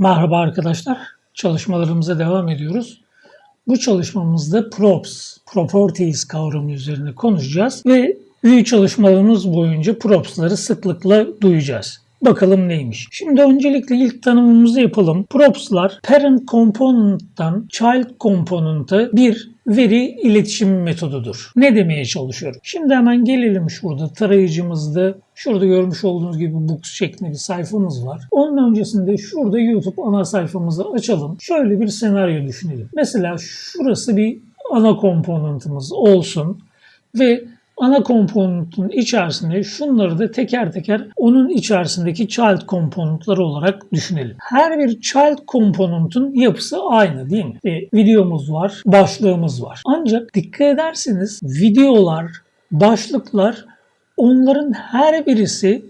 Merhaba arkadaşlar. Çalışmalarımıza devam ediyoruz. Bu çalışmamızda props, properties kavramı üzerine konuşacağız ve view çalışmalarımız boyunca props'ları sıklıkla duyacağız. Bakalım neymiş. Şimdi öncelikle ilk tanımımızı yapalım. Props'lar parent component'tan child component'a bir veri iletişim metodudur. Ne demeye çalışıyorum? Şimdi hemen gelelim şurada tarayıcımızda şurada görmüş olduğunuz gibi books şeklinde bir sayfamız var. Onun öncesinde şurada YouTube ana sayfamızı açalım. Şöyle bir senaryo düşünelim. Mesela şurası bir ana komponentimiz olsun ve ana komponentin içerisinde şunları da teker teker onun içerisindeki child komponentler olarak düşünelim. Her bir child komponentin yapısı aynı değil mi? E, videomuz var, başlığımız var. Ancak dikkat ederseniz videolar, başlıklar onların her birisi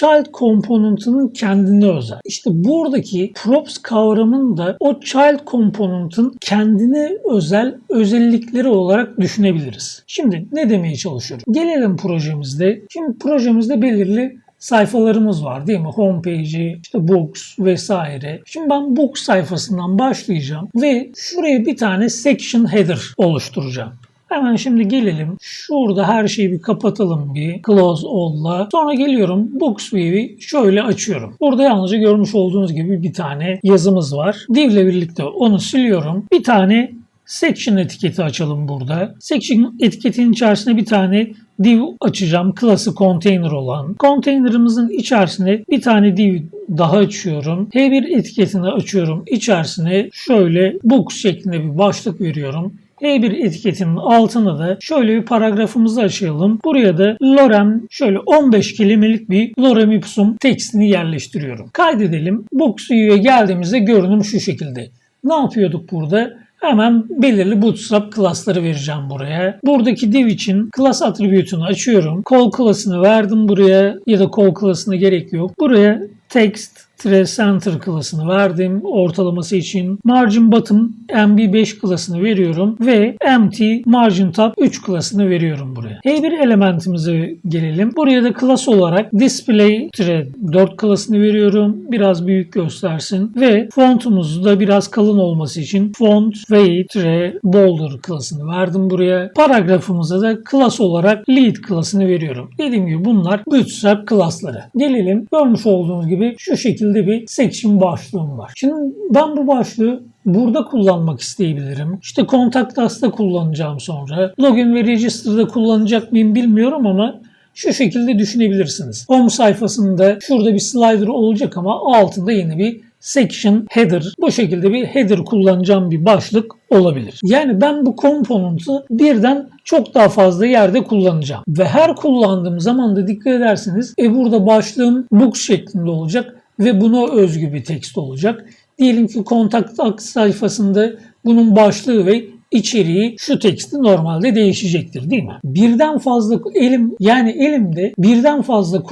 child komponentinin kendine özel. İşte buradaki props kavramını da o child komponentin kendine özel özellikleri olarak düşünebiliriz. Şimdi ne demeye çalışıyorum? Gelelim projemizde. Şimdi projemizde belirli sayfalarımız var değil mi? Homepage'i, işte books vesaire. Şimdi ben books sayfasından başlayacağım ve şuraya bir tane section header oluşturacağım. Hemen şimdi gelelim. Şurada her şeyi bir kapatalım bir. Close all'la. Sonra geliyorum Books View'i şöyle açıyorum. Burada yalnızca görmüş olduğunuz gibi bir tane yazımız var. Div ile birlikte onu siliyorum. Bir tane section etiketi açalım burada. Section etiketinin içerisine bir tane div açacağım. Klası container olan. Container'ımızın içerisine bir tane div daha açıyorum. H1 etiketini açıyorum. İçerisine şöyle books şeklinde bir başlık veriyorum. E1 etiketinin altına da şöyle bir paragrafımızı açalım. Buraya da lorem şöyle 15 kelimelik bir lorem ipsum tekstini yerleştiriyorum. Kaydedelim. View'e geldiğimizde görünüm şu şekilde. Ne yapıyorduk burada? Hemen belirli bootstrap klasları vereceğim buraya. Buradaki div için class attribute'unu açıyorum. Call klasını verdim buraya ya da call klasına gerek yok. Buraya text center klasını verdim ortalaması için. Margin bottom mb5 klasını veriyorum ve empty margin top 3 klasını veriyorum buraya. H1 elementimize gelelim. Buraya da klas olarak display 4 klasını veriyorum. Biraz büyük göstersin ve fontumuzu da biraz kalın olması için font weight bolder klasını verdim buraya. Paragrafımıza da klas olarak lead klasını veriyorum. Dediğim gibi bunlar bootstrap klasları. Gelelim görmüş olduğunuz gibi şu şekilde bir section başlığım var. Şimdi ben bu başlığı burada kullanmak isteyebilirim. İşte Contact Us'ta kullanacağım sonra. Login ve Register'da kullanacak mıyım bilmiyorum ama şu şekilde düşünebilirsiniz. Home sayfasında şurada bir slider olacak ama altında yine bir section header. Bu şekilde bir header kullanacağım bir başlık olabilir. Yani ben bu komponenti birden çok daha fazla yerde kullanacağım. Ve her kullandığım zaman da dikkat ederseniz e burada başlığım book şeklinde olacak ve buna özgü bir tekst olacak. Diyelim ki kontak sayfasında bunun başlığı ve içeriği şu teksti normalde değişecektir değil mi? Birden fazla elim yani elimde birden fazla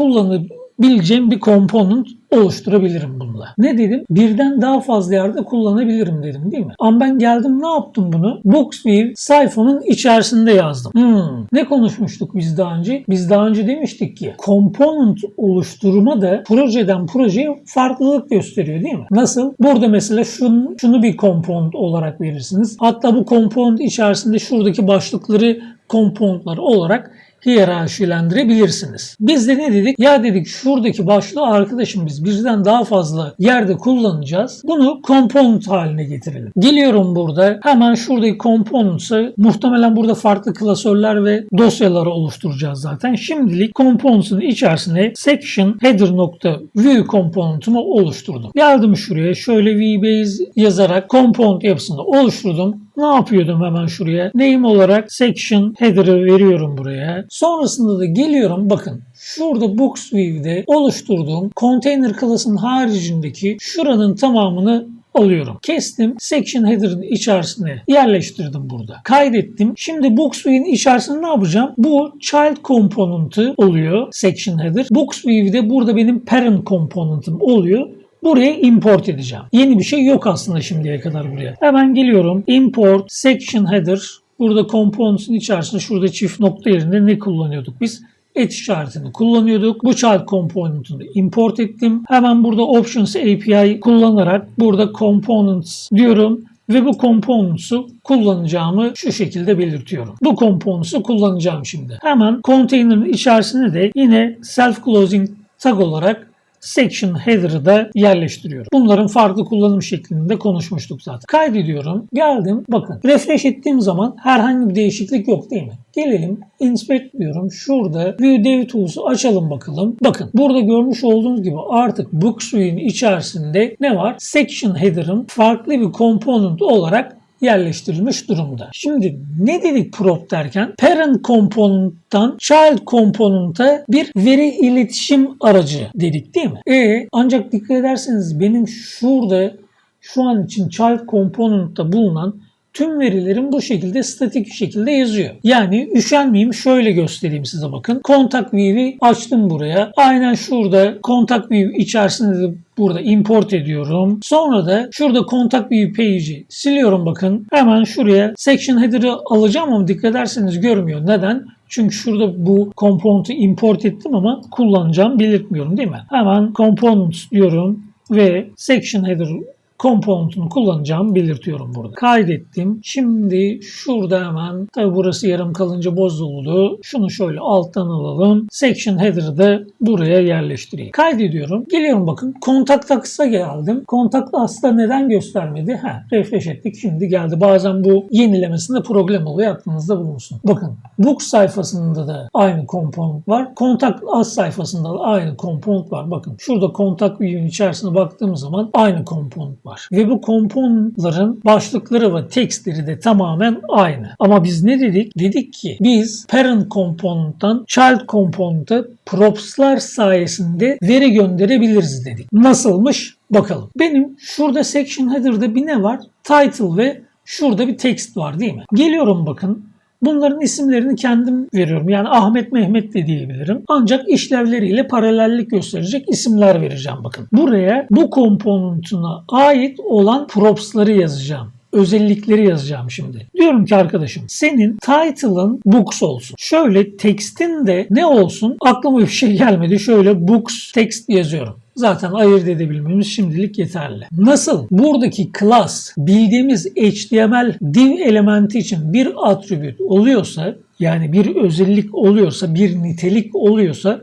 kullanabileceğim bir komponent oluşturabilirim bununla. Ne dedim? Birden daha fazla yerde kullanabilirim dedim değil mi? Ama ben geldim ne yaptım bunu? Booksview sayfanın içerisinde yazdım. Hmm. Ne konuşmuştuk biz daha önce? Biz daha önce demiştik ki component oluşturma da projeden projeye farklılık gösteriyor değil mi? Nasıl? Burada mesela şunu, şunu bir component olarak verirsiniz. Hatta bu component içerisinde şuradaki başlıkları componentlar olarak hiyerarşilendirebilirsiniz. Biz de ne dedik? Ya dedik şuradaki başlığı arkadaşım biz birden daha fazla yerde kullanacağız. Bunu component haline getirelim. Geliyorum burada hemen şuradaki components'ı muhtemelen burada farklı klasörler ve dosyaları oluşturacağız zaten. Şimdilik components'ın içerisine section header nokta view component'ımı oluşturdum. Geldim şuraya şöyle vbase yazarak component yapısını oluşturdum. Ne yapıyordum hemen şuraya? Name olarak section header'ı veriyorum buraya. Sonrasında da geliyorum bakın şurada Booksview'de oluşturduğum container klasının haricindeki şuranın tamamını alıyorum. Kestim. Section header'ın içerisine yerleştirdim burada. Kaydettim. Şimdi Booksview'in içerisinde ne yapacağım? Bu child component'ı oluyor. Section header. Booksview'de burada benim parent component'ım oluyor. Buraya import edeceğim. Yeni bir şey yok aslında şimdiye kadar buraya. Hemen geliyorum. Import section header. Burada components'ın içerisinde şurada çift nokta yerine ne kullanıyorduk biz? et işaretini kullanıyorduk. Bu child component'ını import ettim. Hemen burada options API kullanarak burada components diyorum ve bu components'u kullanacağımı şu şekilde belirtiyorum. Bu components'u kullanacağım şimdi. Hemen container'ın içerisine de yine self closing tag olarak section header'ı da yerleştiriyorum. Bunların farklı kullanım şeklinde konuşmuştuk zaten. Kaydediyorum. Geldim. Bakın. Refresh ettiğim zaman herhangi bir değişiklik yok değil mi? Gelelim inspect diyorum. Şurada View Dev Tools'u açalım bakalım. Bakın burada görmüş olduğunuz gibi artık Books View'in içerisinde ne var? Section header'ın farklı bir component olarak yerleştirilmiş durumda. Şimdi ne dedik prop derken? Parent component'tan child component'a bir veri iletişim aracı dedik değil mi? E ancak dikkat ederseniz benim şurada şu an için child component'ta bulunan tüm verilerim bu şekilde statik şekilde yazıyor. Yani üşenmeyeyim şöyle göstereyim size bakın. Contact view'i açtım buraya. Aynen şurada contact view içerisinde de burada import ediyorum. Sonra da şurada contact view page'i siliyorum bakın. Hemen şuraya section header'ı alacağım ama dikkat ederseniz görmüyor. Neden? Çünkü şurada bu component'ı import ettim ama kullanacağım belirtmiyorum değil mi? Hemen components diyorum ve section header komponentunu kullanacağımı belirtiyorum burada. Kaydettim. Şimdi şurada hemen tabi burası yarım kalınca bozuldu. Şunu şöyle alttan alalım. Section header'ı da buraya yerleştireyim. Kaydediyorum. Geliyorum bakın. Kontak takısa geldim. Kontak asla neden göstermedi? Ha, refresh ettik. Şimdi geldi. Bazen bu yenilemesinde problem oluyor. Aklınızda bulunsun. Bakın book sayfasında da aynı komponent var. Kontak as sayfasında da aynı komponent var. Bakın şurada kontak view'un içerisine baktığım zaman aynı komponent var. Ve bu komponentların başlıkları ve tekstleri de tamamen aynı. Ama biz ne dedik? Dedik ki biz parent component'tan child component'a props'lar sayesinde veri gönderebiliriz dedik. Nasılmış? Bakalım. Benim şurada section header'da bir ne var? Title ve şurada bir text var değil mi? Geliyorum bakın. Bunların isimlerini kendim veriyorum. Yani Ahmet Mehmet de diyebilirim. Ancak işlevleriyle paralellik gösterecek isimler vereceğim bakın. Buraya bu komponentuna ait olan props'ları yazacağım özellikleri yazacağım şimdi. Diyorum ki arkadaşım senin title'ın books olsun. Şöyle text'in de ne olsun? Aklıma bir şey gelmedi. Şöyle books text yazıyorum. Zaten ayırt edebilmemiz şimdilik yeterli. Nasıl? Buradaki class bildiğimiz HTML div elementi için bir attribute oluyorsa yani bir özellik oluyorsa, bir nitelik oluyorsa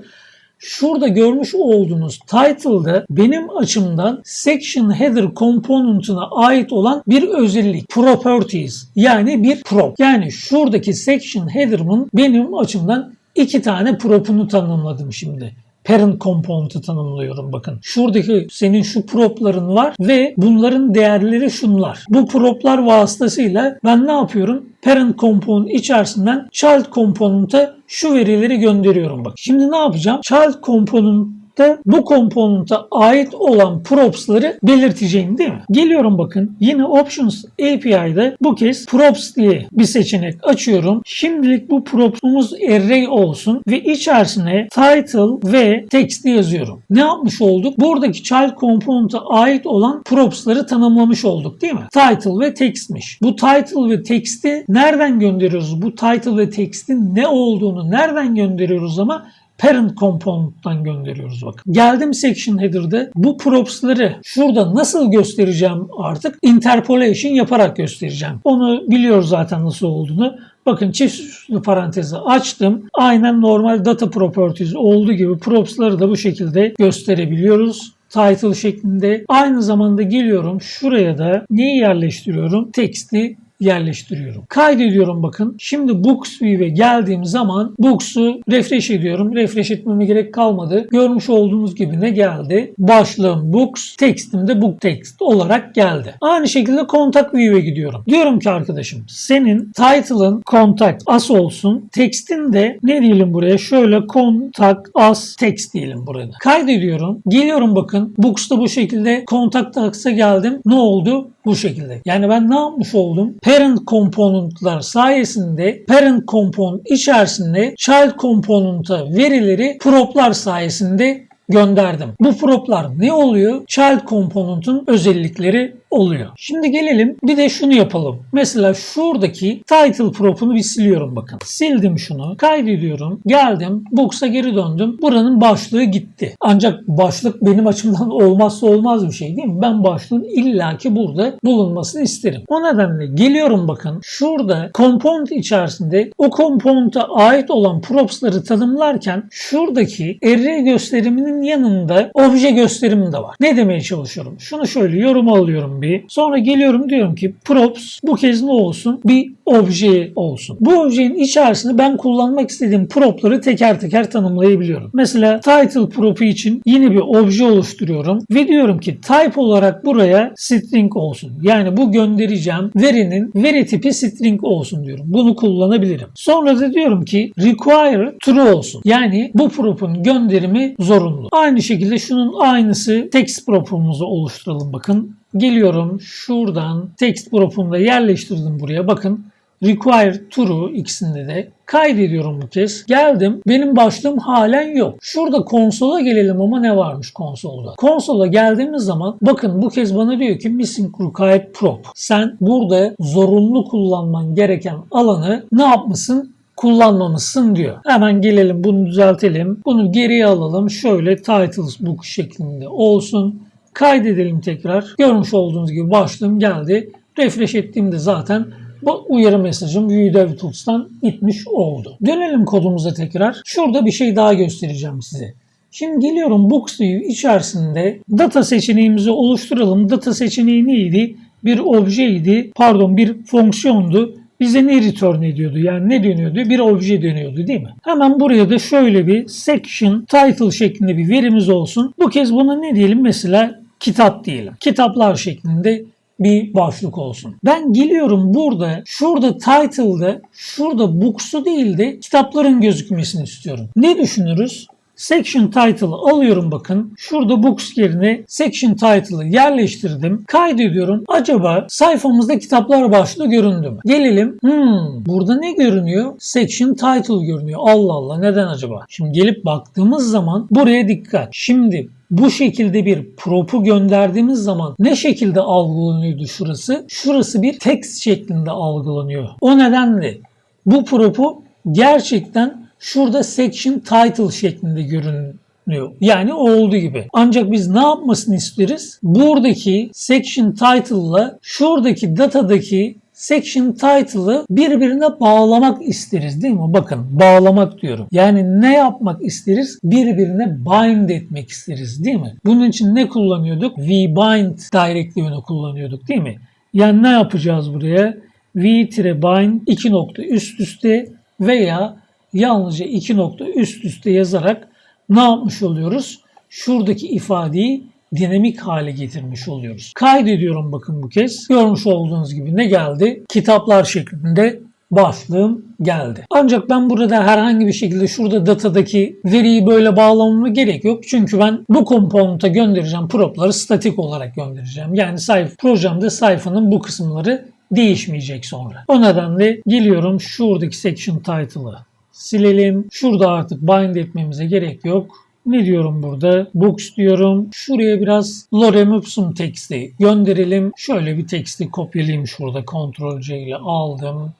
Şurada görmüş olduğunuz title'da benim açımdan section header component'ına ait olan bir özellik. Properties. Yani bir prop. Yani şuradaki section header'ımın benim açımdan iki tane prop'unu tanımladım şimdi parent component'ı tanımlıyorum bakın. Şuradaki senin şu prop'ların var ve bunların değerleri şunlar. Bu prop'lar vasıtasıyla ben ne yapıyorum? Parent component içerisinden child component'a şu verileri gönderiyorum bak. Şimdi ne yapacağım? Child component de bu komponenta ait olan props'ları belirteceğim değil mi? Geliyorum bakın yine Options API'de bu kez props diye bir seçenek açıyorum. Şimdilik bu props'umuz array olsun ve içerisine title ve text yazıyorum. Ne yapmış olduk? Buradaki child component'a ait olan props'ları tanımlamış olduk değil mi? Title ve text'miş. Bu title ve text'i nereden gönderiyoruz? Bu title ve text'in ne olduğunu nereden gönderiyoruz ama parent component'tan gönderiyoruz bakın. Geldim section header'da bu props'ları şurada nasıl göstereceğim artık? Interpolation yaparak göstereceğim. Onu biliyoruz zaten nasıl olduğunu. Bakın çift parantezi açtım. Aynen normal data properties olduğu gibi props'ları da bu şekilde gösterebiliyoruz title şeklinde. Aynı zamanda geliyorum şuraya da neyi yerleştiriyorum? Text'i yerleştiriyorum. Kaydediyorum bakın. Şimdi Books View'e geldiğim zaman Books'u refresh ediyorum. Refresh etmeme gerek kalmadı. Görmüş olduğunuz gibi ne geldi? Başlığım Books, text'im de Book Text olarak geldi. Aynı şekilde Contact View'e gidiyorum. Diyorum ki arkadaşım senin title'ın Contact As olsun. Text'in de ne diyelim buraya? Şöyle Contact As Text diyelim burada. Kaydediyorum. Geliyorum bakın. Books'ta bu şekilde Contact As'a geldim. Ne oldu? Bu şekilde. Yani ben ne yapmış oldum? Parent component'lar sayesinde parent component içerisinde child component'a verileri prop'lar sayesinde gönderdim. Bu prop'lar ne oluyor? Child component'ın özellikleri oluyor. Şimdi gelelim bir de şunu yapalım. Mesela şuradaki title prop'unu bir siliyorum bakın. Sildim şunu. Kaydediyorum. Geldim. Box'a geri döndüm. Buranın başlığı gitti. Ancak başlık benim açımdan olmazsa olmaz bir şey değil mi? Ben başlığın illaki burada bulunmasını isterim. O nedenle geliyorum bakın. Şurada component içerisinde o component'a ait olan props'ları tanımlarken şuradaki array gösteriminin yanında obje gösterimi de var. Ne demeye çalışıyorum? Şunu şöyle yorum alıyorum bir. Sonra geliyorum diyorum ki props bu kez ne olsun? Bir obje olsun. Bu objenin içerisinde ben kullanmak istediğim propları teker teker tanımlayabiliyorum. Mesela title propu için yeni bir obje oluşturuyorum ve diyorum ki type olarak buraya string olsun. Yani bu göndereceğim verinin veri tipi string olsun diyorum. Bunu kullanabilirim. Sonra da diyorum ki require true olsun. Yani bu prop'un gönderimi zorunlu. Aynı şekilde şunun aynısı text prop'umuzu oluşturalım bakın. Geliyorum şuradan text prop'unu da yerleştirdim buraya. Bakın require true ikisinde de kaydediyorum bu kez. Geldim. Benim başlığım halen yok. Şurada konsola gelelim ama ne varmış konsolda? Konsola geldiğimiz zaman bakın bu kez bana diyor ki missing required prop. Sen burada zorunlu kullanman gereken alanı ne yapmışsın? Kullanmamışsın diyor. Hemen gelelim bunu düzeltelim. Bunu geriye alalım. Şöyle titles book şeklinde olsun. Kaydedelim tekrar. Görmüş olduğunuz gibi başlığım geldi. Refresh ettiğimde zaten bu uyarı mesajım Vue DevTools'tan gitmiş oldu. Dönelim kodumuza tekrar. Şurada bir şey daha göstereceğim size. Şimdi geliyorum Books.view içerisinde data seçeneğimizi oluşturalım. Data seçeneği neydi? Bir objeydi, pardon bir fonksiyondu. Bize ne return ediyordu? Yani ne dönüyordu? Bir obje dönüyordu değil mi? Hemen buraya da şöyle bir section title şeklinde bir verimiz olsun. Bu kez buna ne diyelim? Mesela kitap diyelim. Kitaplar şeklinde bir başlık olsun. Ben geliyorum burada şurada title'da şurada books'u değil de kitapların gözükmesini istiyorum. Ne düşünürüz? Section title'ı alıyorum bakın. Şurada books yerine section title'ı yerleştirdim. Kaydediyorum. Acaba sayfamızda kitaplar başlığı göründü mü? Gelelim. Hmm, burada ne görünüyor? Section title görünüyor. Allah Allah neden acaba? Şimdi gelip baktığımız zaman buraya dikkat. Şimdi bu şekilde bir prop'u gönderdiğimiz zaman ne şekilde algılanıyordu şurası? Şurası bir text şeklinde algılanıyor. O nedenle bu prop'u gerçekten şurada section title şeklinde görünüyor. Yani olduğu gibi. Ancak biz ne yapmasını isteriz? Buradaki section title'la şuradaki datadaki section title'ı birbirine bağlamak isteriz değil mi? Bakın bağlamak diyorum. Yani ne yapmak isteriz? Birbirine bind etmek isteriz değil mi? Bunun için ne kullanıyorduk? vbind directly'ini kullanıyorduk değil mi? Yani ne yapacağız buraya? v-bind iki nokta üst üste veya yalnızca iki nokta üst üste yazarak ne yapmış oluyoruz? Şuradaki ifadeyi dinamik hale getirmiş oluyoruz. Kaydediyorum bakın bu kez. Görmüş olduğunuz gibi ne geldi? Kitaplar şeklinde başlığım geldi. Ancak ben burada herhangi bir şekilde şurada datadaki veriyi böyle bağlamama gerek yok. Çünkü ben bu komponenta göndereceğim propları statik olarak göndereceğim. Yani sayfa, projemde sayfanın bu kısımları değişmeyecek sonra. O nedenle geliyorum şuradaki section title'ı silelim. Şurada artık bind etmemize gerek yok. Ne diyorum burada? Books diyorum. Şuraya biraz lorem ipsum teksti gönderelim. Şöyle bir teksti kopyalayayım şurada. Ctrl C ile aldım.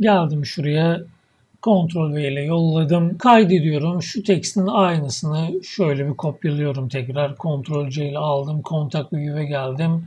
Geldim şuraya. Ctrl V ile yolladım. Kaydediyorum. Şu tekstin aynısını şöyle bir kopyalıyorum tekrar. Ctrl C ile aldım. Kontak view'e geldim.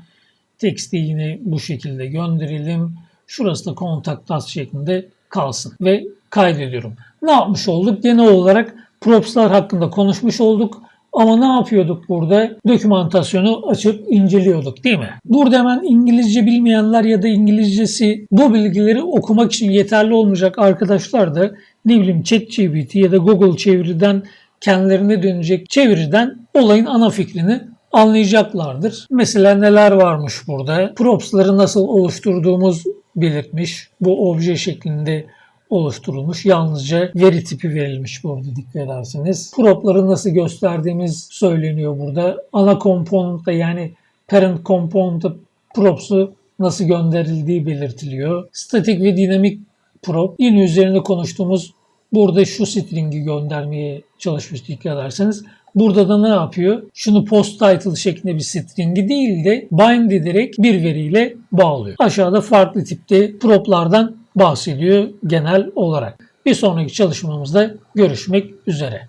Teksti yine bu şekilde gönderelim. Şurası da kontak tas şeklinde kalsın. Ve kaydediyorum. Ne yapmış olduk? Genel olarak propslar hakkında konuşmuş olduk. Ama ne yapıyorduk burada? Dokümantasyonu açıp inceliyorduk değil mi? Burada hemen İngilizce bilmeyenler ya da İngilizcesi bu bilgileri okumak için yeterli olmayacak arkadaşlar da ne bileyim ChatGPT ya da Google çeviriden kendilerine dönecek çeviriden olayın ana fikrini anlayacaklardır. Mesela neler varmış burada? Propsları nasıl oluşturduğumuz belirtmiş. Bu obje şeklinde oluşturulmuş. Yalnızca veri tipi verilmiş burada dikkat ederseniz. Prop'ları nasıl gösterdiğimiz söyleniyor burada. Ana komponentte yani parent komponentte props'u nasıl gönderildiği belirtiliyor. Statik ve dinamik prop yine üzerinde konuştuğumuz Burada şu string'i göndermeye çalışmış dikkat ederseniz. Burada da ne yapıyor? Şunu post title şeklinde bir string'i değil de bind ederek bir veriyle bağlıyor. Aşağıda farklı tipte proplardan bahsediyor genel olarak. Bir sonraki çalışmamızda görüşmek üzere.